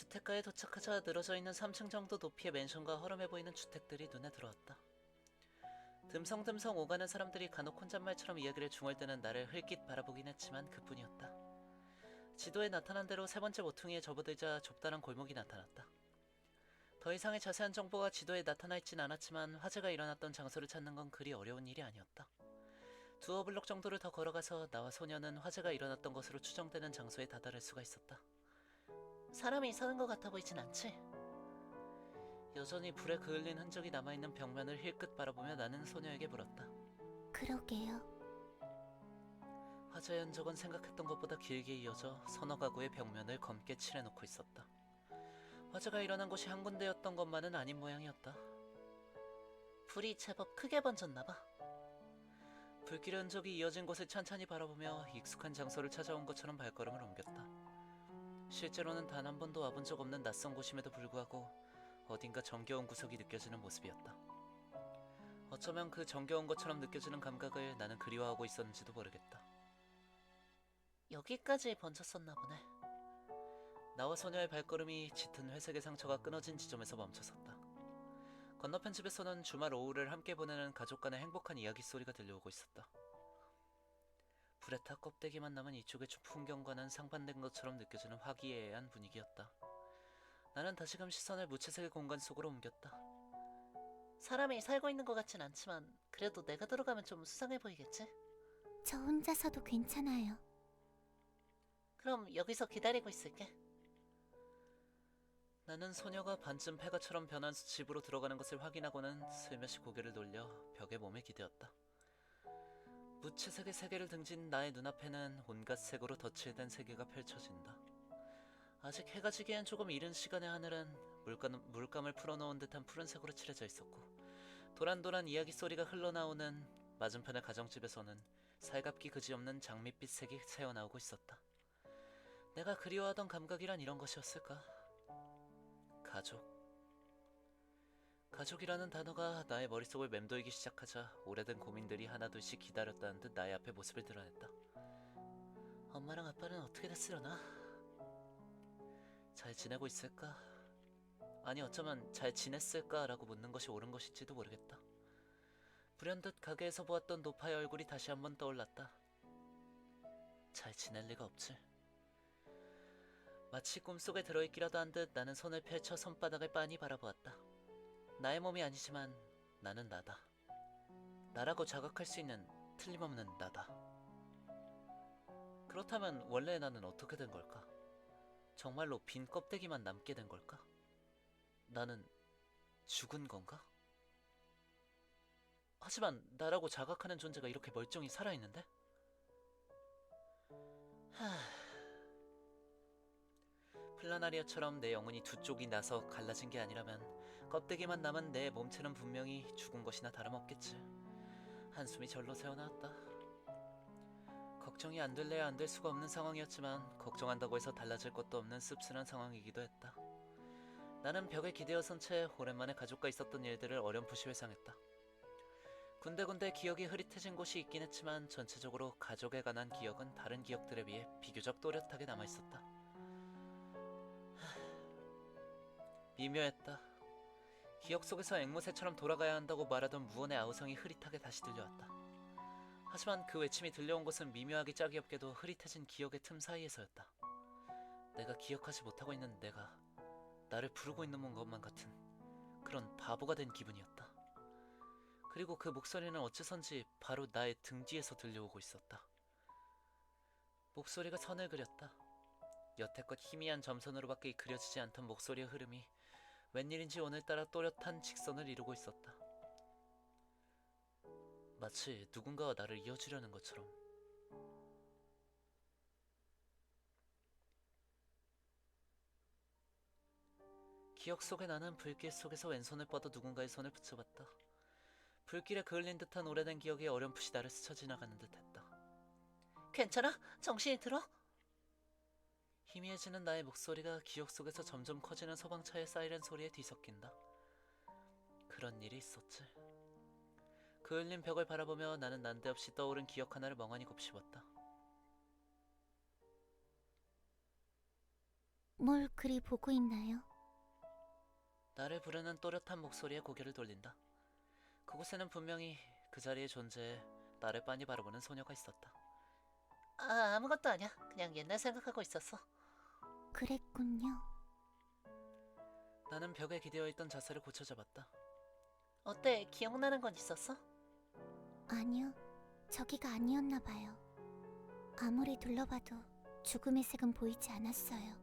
주택가에 도착하자 늘어져 있는 3층 정도 높이의 맨션과 허름해 보이는 주택들이 눈에 들어왔다. 듬성듬성 오가는 사람들이 간혹 혼잣말처럼 이야기를 중얼대는 나를 흘낏 바라보긴 했지만 그뿐이었다. 지도에 나타난 대로 세 번째 모퉁이에 접어들자 좁다란 골목이 나타났다. 더 이상의 자세한 정보가 지도에 나타나 있진 않았지만 화재가 일어났던 장소를 찾는 건 그리 어려운 일이 아니었다. 두어 블록 정도를 더 걸어가서 나와 소녀는 화재가 일어났던 것으로 추정되는 장소에 다다를 수가 있었다. 사람이 사는 것 같아 보이진 않지? 여전히 불에 그을린 흔적이 남아있는 벽면을 힐끗 바라보며 나는 소녀에게 물었다. 그러게요. 화재 흔적은 생각했던 것보다 길게 이어져 서너 가구의 벽면을 검게 칠해놓고 있었다. 화재가 일어난 곳이 한 군데였던 것만은 아닌 모양이었다. 불이 제법 크게 번졌나봐. 불길의 흔적이 이어진 곳을 찬찬히 바라보며 익숙한 장소를 찾아온 것처럼 발걸음을 옮겼다. 실제로는 단 한 번도 와본 적 없는 낯선 곳임에도 불구하고 어딘가 정겨운 구석이 느껴지는 모습이었다. 어쩌면 그 정겨운 것처럼 느껴지는 감각을 나는 그리워하고 있었는지도 모르겠다. 여기까지 번졌었나 보네. 나와 소녀의 발걸음이 짙은 회색의 상처가 끊어진 지점에서 멈춰섰다. 건너편 집에서는 주말 오후를 함께 보내는 가족 간의 행복한 이야기 소리가 들려오고 있었다. 불에 타 껍데기만 남은 이쪽의 풍경과는 상반된 것처럼 느껴지는 화기애애한 분위기였다. 나는 다시금 시선을 무채색의 공간 속으로 옮겼다. 사람이 살고 있는 것 같진 않지만 그래도 내가 들어가면 좀 수상해 보이겠지? 저 혼자서도 괜찮아요. 그럼 여기서 기다리고 있을게. 나는 소녀가 반쯤 폐가처럼 변한 집으로 들어가는 것을 확인하고는 슬며시 고개를 돌려 벽에 몸을 기대었다. 무채색의 세계를 등진 나의 눈앞에는 온갖 색으로 덧칠된 세계가 펼쳐진다. 아직 해가 지기엔 조금 이른 시간의 하늘은 물감, 물감을 풀어놓은 듯한 푸른색으로 칠해져 있었고 도란도란 이야기 소리가 흘러나오는 맞은편의 가정집에서는 살갑기 그지없는 장밋빛 색이 새어나오고 있었다. 내가 그리워하던 감각이란 이런 것이었을까? 가족. 가족이라는 단어가 나의 머릿속을 맴돌기 시작하자 오래된 고민들이 하나둘씩 기다렸다는 듯 나의 앞에 모습을 드러냈다. 엄마랑 아빠는 어떻게 됐으려나? 잘 지내고 있을까? 아니 어쩌면 잘 지냈을까라고 묻는 것이 옳은 것일지도 모르겠다. 불현듯 가게에서 보았던 노파의 얼굴이 다시 한번 떠올랐다. 잘 지낼 리가 없지. 마치 꿈속에 들어있기라도 한 듯 나는 손을 펼쳐 손바닥을 빤히 바라보았다. 나의 몸이 아니지만 나는 나다. 나라고 자각할 수 있는 틀림없는 나다. 그렇다면 원래 나는 어떻게 된 걸까? 정말로 빈 껍데기만 남게 된 걸까? 나는 죽은 건가? 하지만 나라고 자각하는 존재가 이렇게 멀쩡히 살아있는데? 하... 플라나리아처럼 내 영혼이 두 쪽이 나서 갈라진 게 아니라면 껍데기만 남은 내 몸체는 분명히 죽은 것이나 다름없겠지. 한숨이 절로 새어나왔다. 걱정이 안 될래야 안 될 수가 없는 상황이었지만 걱정한다고 해서 달라질 것도 없는 씁쓸한 상황이기도 했다. 나는 벽에 기대어 선 채 오랜만에 가족과 있었던 일들을 어렴풋이 회상했다. 군데군데 기억이 흐릿해진 곳이 있긴 했지만 전체적으로 가족에 관한 기억은 다른 기억들에 비해 비교적 또렷하게 남아있었다. 미묘했다. 기억 속에서 앵무새처럼 돌아가야 한다고 말하던 무언의 아우성이 흐릿하게 다시 들려왔다. 하지만 그 외침이 들려온 곳은 미묘하기 짝이 없게도 흐릿해진 기억의 틈 사이에서였다. 내가 기억하지 못하고 있는 내가 나를 부르고 있는 것만 같은 그런 바보가 된 기분이었다. 그리고 그 목소리는 어째선지 바로 나의 등 뒤에서 들려오고 있었다. 목소리가 선을 그렸다. 여태껏 희미한 점선으로밖에 그려지지 않던 목소리의 흐름이 웬일인지 오늘따라 또렷한 직선을 이루고 있었다. 마치 누군가가 나를 이어주려는 것처럼. 기억 속에 나는 불길 속에서 왼손을 뻗어 누군가의 손을 붙여봤다. 불길에 그을린 듯한 오래된 기억이 어렴풋이 나를 스쳐 지나가는 듯했다. 괜찮아? 정신이 들어? 희미해지는 나의 목소리가 기억 속에서 점점 커지는 소방차의 사이렌 소리에 뒤섞인다. 그런 일이 있었지. 그을린 벽을 바라보며 나는 난데없이 떠오른 기억 하나를 멍하니 곱씹었다. 뭘 그리 보고 있나요? 나를 부르는 또렷한 목소리에 고개를 돌린다. 그곳에는 분명히 그 자리에 존재해 나를 빤히 바라보는 소녀가 있었다. 아, 아무것도 아니야. 그냥 옛날 생각하고 있었어. 그랬군요. 나는 벽에 기대어 있던 자세를 고쳐 잡았다. 어때? 기억나는 건 있었어? 아니요, 저기가 아니었나 봐요. 아무리 둘러봐도 죽음의 색은 보이지 않았어요.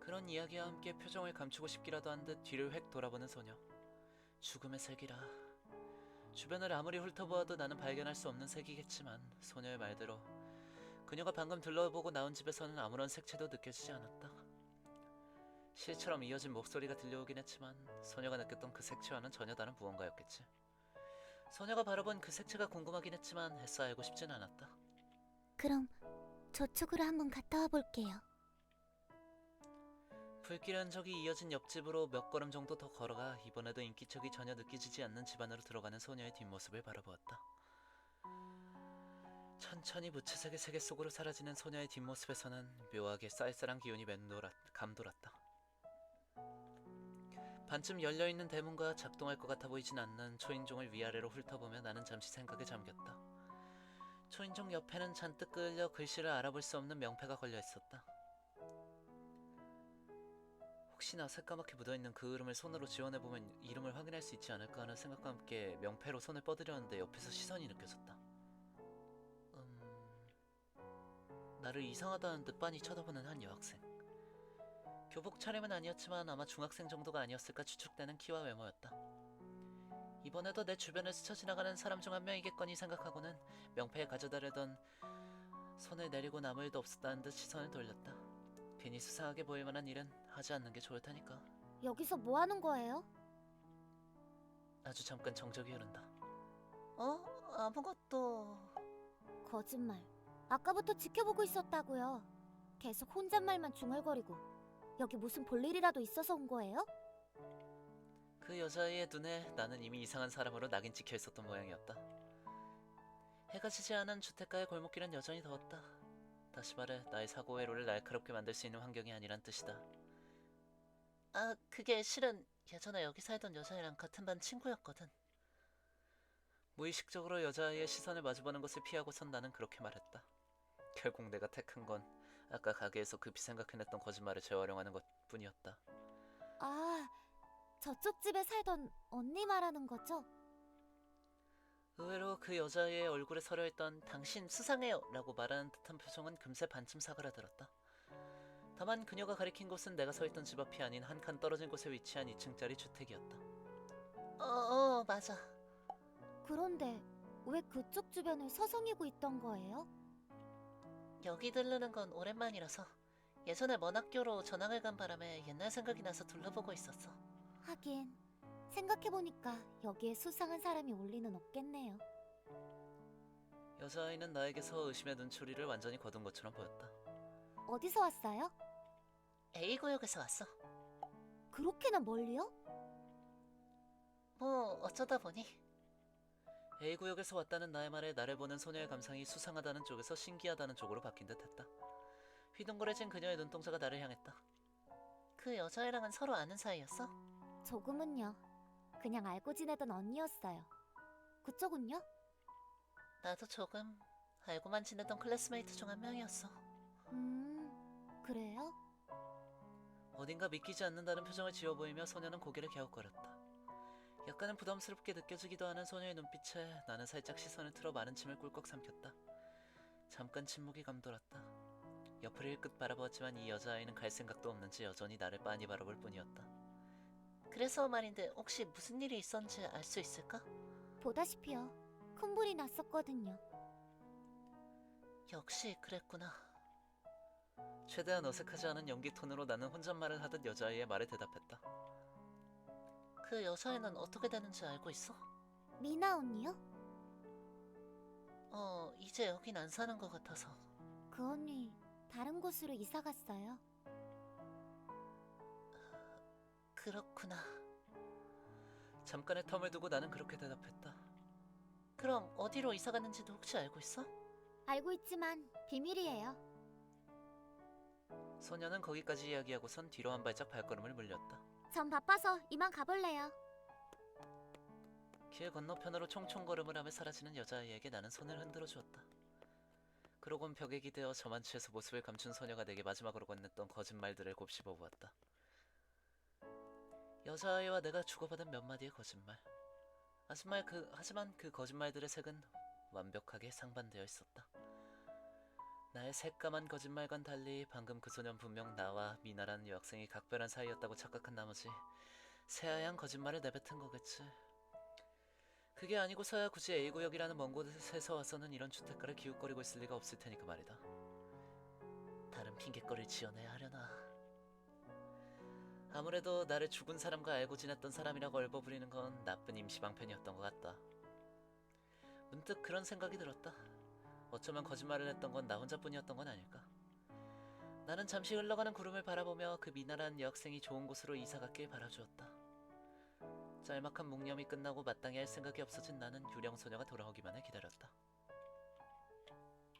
그런 이야기와 함께 표정을 감추고 싶기라도 한 듯 뒤를 획 돌아보는 소녀. 죽음의 색이라. 주변을 아무리 훑어보아도 나는 발견할 수 없는 색이겠지만 소녀의 말대로 그녀가 방금 둘러보고 나온 집에서는 아무런 색채도 느껴지지 않았다. 실처럼 이어진 목소리가 들려오긴 했지만 소녀가 느꼈던 그 색채와는 전혀 다른 무언가였겠지. 소녀가 바라본 그 색채가 궁금하긴 했지만 애써 알고 싶진 않았다. 그럼 저쪽으로 한번 갔다 와 볼게요. 불길 흔적이 이어진 옆집으로 몇 걸음 정도 더 걸어가 이번에도 인기척이 전혀 느껴지지 않는 집 안으로 들어가는 소녀의 뒷모습을 바라보았다. 천천히 무채색의 세계 속으로 사라지는 소녀의 뒷모습에서는 묘하게 쌀쌀한 기운이 맴돌았, 감돌았다. 반쯤 열려있는 대문과 작동할 것 같아 보이진 않는 초인종을 위아래로 훑어보며 나는 잠시 생각에 잠겼다. 초인종 옆에는 잔뜩 끌려 글씨를 알아볼 수 없는 명패가 걸려 있었다. 혹시나 새까맣게 묻어있는 그 흐름을 손으로 지원해보면 이름을 확인할 수 있지 않을까 하는 생각과 함께 명패로 손을 뻗으려는데 옆에서 시선이 느껴졌다. 음... 나를 이상하다는 듯 빤히 쳐다보는 한 여학생. 교복 차림은 아니었지만 아마 중학생 정도가 아니었을까 추측되는 키와 외모였다. 이번에도 내 주변을 스쳐 지나가는 사람 중 한 명이겠거니 생각하고는 명패에 가져다려던 손을 내리고 아무 일도 없었다는 듯 시선을 돌렸다. 괜히 수상하게 보일 만한 일은 하지 않는 게 좋을 테니까. 여기서 뭐 하는 거예요? 아주 잠깐 정적이 흐른다. 어? 아무것도... 거짓말. 아까부터 지켜보고 있었다고요. 계속 혼잣말만 중얼거리고. 여기 무슨 볼일이라도 있어서 온 거예요? 그 여자의 눈에 나는 이미 이상한 사람으로 낙인 찍혀 있었던 모양이었다. 해가 지지 않은 주택가의 골목길은 여전히 더웠다. 다시 말해 나의 사고 회로를 날카롭게 만들 수 있는 환경이 아니란 뜻이다. 아, 그게 실은 예전에 여기 살던 여자애랑 같은 반 친구였거든. 무의식적으로 여자아이의 시선을 마주보는 것을 피하고선 나는 그렇게 말했다. 결국 내가 택한 건 아까 가게에서 급히 생각해냈던 거짓말을 재활용하는 것뿐이었다. 아, 저쪽 집에 살던 언니 말하는 거죠? 의외로 그 여자의 얼굴에 서려있던 당신 수상해요 라고 말하는 듯한 표정은 금세 반쯤 사그라들었다. 다만 그녀가 가리킨 곳은 내가 서있던 집 앞이 아닌 한 칸 떨어진 곳에 위치한 2층짜리 주택이었다. 어, 어, 맞아. 그런데 왜 그쪽 주변을 서성이고 있던 거예요? 여기 들르는 건 오랜만이라서 예전에 먼 학교로 전학을 간 바람에 옛날 생각이 나서 둘러보고 있었어. 하긴 생각해보니까 여기에 수상한 사람이 올 리는 없겠네 요. 여자아이는 나에게서 의심의 눈초리를 완전히 거둔 것처럼 보였다. 어디서 왔어요? A구역에서 왔어. 그렇게나 멀리요? 뭐 어쩌다 보니 A구역에서 왔다는 나의 말에 나를 보는 소녀의 감상이 수상하다는 쪽에서 신기하다는 쪽으로 바뀐 듯했다. 휘둥그레진 그녀의 눈동자가 나를 향했다. 그 여자애랑은 서로 아는 사이였어? 조금은요. 그냥 알고 지내던 언니였어요. 그쪽은요? 나도 조금 알고만 지내던 클래스메이트 중 한 명이었어. 음, 그래요? 어딘가 믿기지 않는다는 표정을 지어 보이며 소녀는 고개를 갸웃거렸다. 약간은 부담스럽게 느껴지기도 하는 소녀의 눈빛에 나는 살짝 시선을 틀어 마른 침을 꿀꺽 삼켰다. 잠깐 침묵이 감돌았다. 옆을 일끝 바라보았지만 이 여자아이는 갈 생각도 없는지 여전히 나를 빤히 바라볼 뿐이었다. 그래서 말인데 혹시 무슨 일이 있었는지 알 수 있을까? 보다시피요. 큰 불이 났었거든요. 역시 그랬구나. 최대한 어색하지 않은 연기 톤으로 나는 혼잣말을 하듯 여자아이의 말에 대답했다. 그 여자애는 어떻게 되는지 알고 있어? 미나 언니요? 어, 이제 여긴 안 사는 것 같아서. 그 언니 다른 곳으로 이사 갔어요. 그렇구나. 잠깐의 텀을 두고 나는 그렇게 대답했다. 그럼 어디로 이사 갔는지도 혹시 알고 있어? 알고 있지만 비밀이에요. 소녀는 거기까지 이야기하고선 뒤로 한 발짝 발걸음을 물렸다. 전 바빠서 이만 가볼래요. 길 건너편으로 총총 걸음을 하며 사라지는 여자아이에게 나는 손을 흔들어 주었다. 그러곤 벽에 기대어 저만치에서 모습을 감춘 소녀가 내게 마지막으로 건넸던 거짓말들을 곱씹어 보았다. 여자아이와 내가 주고받은 몇 마디의 거짓말. 하지만 그, 하지만 그 거짓말들의 색은 완벽하게 상반되어 있었다. 나의 새까만 거짓말과는 달리 방금 그 소년 분명 나와 미나라는 여학생이 각별한 사이였다고 착각한 나머지 새하얀 거짓말을 내뱉은 거겠지. 그게 아니고서야 굳이 A구역이라는 먼 곳에서 와서는 이런 주택가를 기웃거리고 있을 리가 없을 테니까 말이다. 다른 핑계거리를 지어내야 하려나. 아무래도 나를 죽은 사람과 알고 지냈던 사람이라고 얼버무리는 건 나쁜 임시방편이었던 것 같다. 문득 그런 생각이 들었다. 어쩌면 거짓말을 했던 건 나 혼자뿐이었던 건 아닐까. 나는 잠시 흘러가는 구름을 바라보며 그 미나란 여학생이 좋은 곳으로 이사 갔길 바라주었다. 짤막한 묵념이 끝나고 마땅히 할 생각이 없어진 나는 유령 소녀가 돌아오기만을 기다렸다.